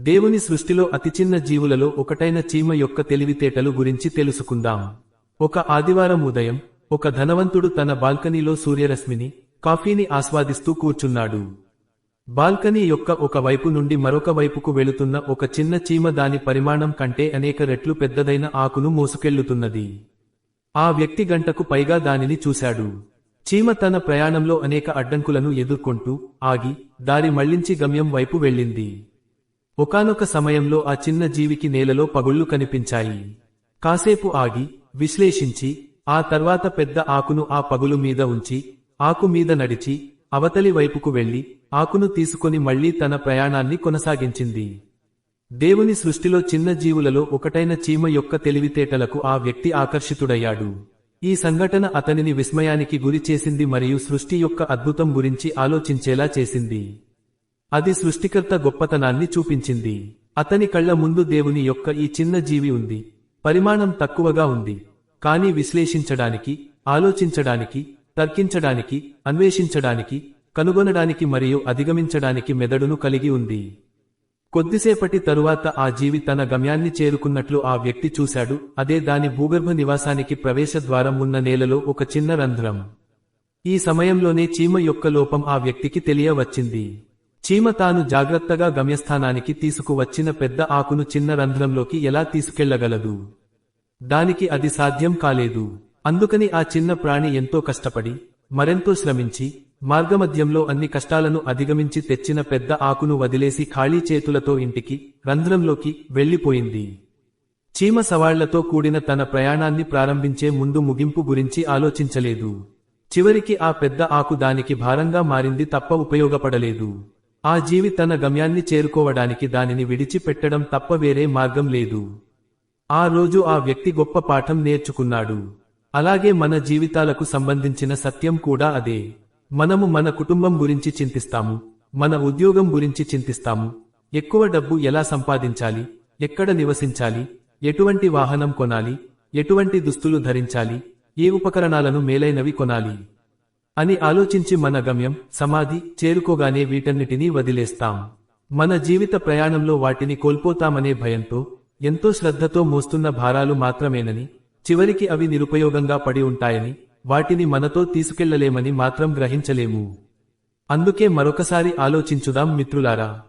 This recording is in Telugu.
దేవుని సృష్టిలో అతి చిన్న జీవులలో ఒకటైన చీమ యొక్క తెలివితేటలు గురించి తెలుసుకుందాం. ఒక ఆదివారం ఉదయం ఒక ధనవంతుడు తన బాల్కనీలో సూర్యరశ్మిని కాఫీని ఆస్వాదిస్తూ కూర్చున్నాడు. బాల్కనీ యొక్క ఒక వైపు నుండి మరొక వైపుకు వెళుతున్న ఒక చిన్న చీమ దాని పరిమాణం కంటే అనేక రెట్లు పెద్దదైన ఆకును మోసుకెళ్ళుతున్నది ఆ వ్యక్తి గంటకు పైగా దానిని చూశాడు. చీమ తన ప్రయాణంలో అనేక అడ్డంకులను ఎదుర్కొంటూ ఆగి దారి మళ్ళించి గమ్యం వైపు వెళ్ళింది. ఒకానొక సమయంలో ఆ చిన్న జీవికి నేలలో పగుళ్ళు కనిపించాయి. కాసేపు ఆగి విశ్లేషించి ఆ తర్వాత పెద్ద ఆకును ఆ పగులు మీద ఉంచి ఆకు మీద నడిచి అవతలి వైపుకు వెళ్ళి ఆకును తీసుకొని మళ్ళీ తన ప్రయాణాన్ని కొనసాగించింది. దేవుని సృష్టిలో చిన్న జీవులలో ఒకటైన చీమ యొక్క తెలివితేటలకు ఆ వ్యక్తి ఆకర్షితుడయ్యాడు. ఈ సంఘటన అతనిని విస్మయానికి గురి చేసింది మరియు సృష్టి యొక్క అద్భుతం గురించి ఆలోచించేలా చేసింది. అది సృష్టికర్త గొప్పతనాన్ని చూపించింది. అతని కళ్ళ ముందు దేవుని యొక్క ఈ చిన్న జీవి ఉంది. పరిమాణం తక్కువగా ఉంది. కానీ విశ్లేషించడానికి ఆలోచించడానికి తర్కించడానికి అన్వేషించడానికి కనుగొనడానికి మరియు అధిగమించడానికి మెదడును కలిగి ఉంది. కొద్దిసేపటి తరువాత ఆ జీవి తన గమ్యాన్ని చేరుకున్నట్లు ఆ వ్యక్తి చూశాడు. అదే దాని భూగర్భ నివాసానికి ప్రవేశ ద్వారం ఉన్న నేలలో ఒక చిన్న రంధ్రం. ఈ సమయంలోనే చీమ యొక్క లోపం ఆ వ్యక్తికి తెలియవచ్చింది. చీమ తాను జాగ్రత్తగా గమ్యస్థానానికి తీసుకువచ్చిన పెద్ద ఆకును చిన్న రంధ్రంలోకి ఎలా తీసుకెళ్ళగలదు? దానికి అది సాధ్యం కాలేదు. అందుకని ఆ చిన్న ప్రాణి ఎంతో కష్టపడి మరెంతో శ్రమించి మార్గమధ్యంలో అన్ని కష్టాలను అధిగమించి తెచ్చిన పెద్ద ఆకును వదిలేసి ఖాళీ చేతులతో ఇంటికి రంధ్రంలోకి వెళ్ళిపోయింది చీమ సవాళ్ళతో కూడిన తన ప్రయాణాన్ని ప్రారంభించే ముందు ముగింపు గురించి ఆలోచించలేదు. చివరికి ఆ పెద్ద ఆకు దానికి భారంగా మారింది తప్ప ఉపయోగపడలేదు. ఆ జీవి తన గమ్యాన్ని చేరుకోవడానికి దానిని విడిచిపెట్టడం తప్ప వేరే మార్గం లేదు. ఆ రోజు ఆ వ్యక్తి గొప్ప పాఠం నేర్చుకున్నాడు. అలాగే మన జీవితాలకు సంబంధించిన సత్యం కూడా అదే. మనము మన కుటుంబం గురించి చింతిస్తాము. మన ఉద్యోగం గురించి చింతిస్తాము. ఎక్కువ డబ్బు ఎలా సంపాదించాలి? ఎక్కడ నివసించాలి? ఎటువంటి వాహనం కొనాలి? ఎటువంటి దుస్తులు ధరించాలి? ఏ ఉపకరణాలను మేలైనవి కొనాలి? అని ఆలోచించి మన గమ్యం సమాధి చేరుకోగానే వీటన్నిటినీ వదిలేస్తాం. మన జీవిత ప్రయాణంలో వాటిని కోల్పోతామనే భయంతో ఎంతో శ్రద్ధతో మోస్తున్న భారాలు మాత్రమేనని చివరికి అవి నిరుపయోగంగా పడి ఉంటాయని వాటిని మనతో తీసుకెళ్ళలేమని మాత్రం గ్రహించలేము. అందుకే మరొకసారి ఆలోచించుదాం మిత్రులారా.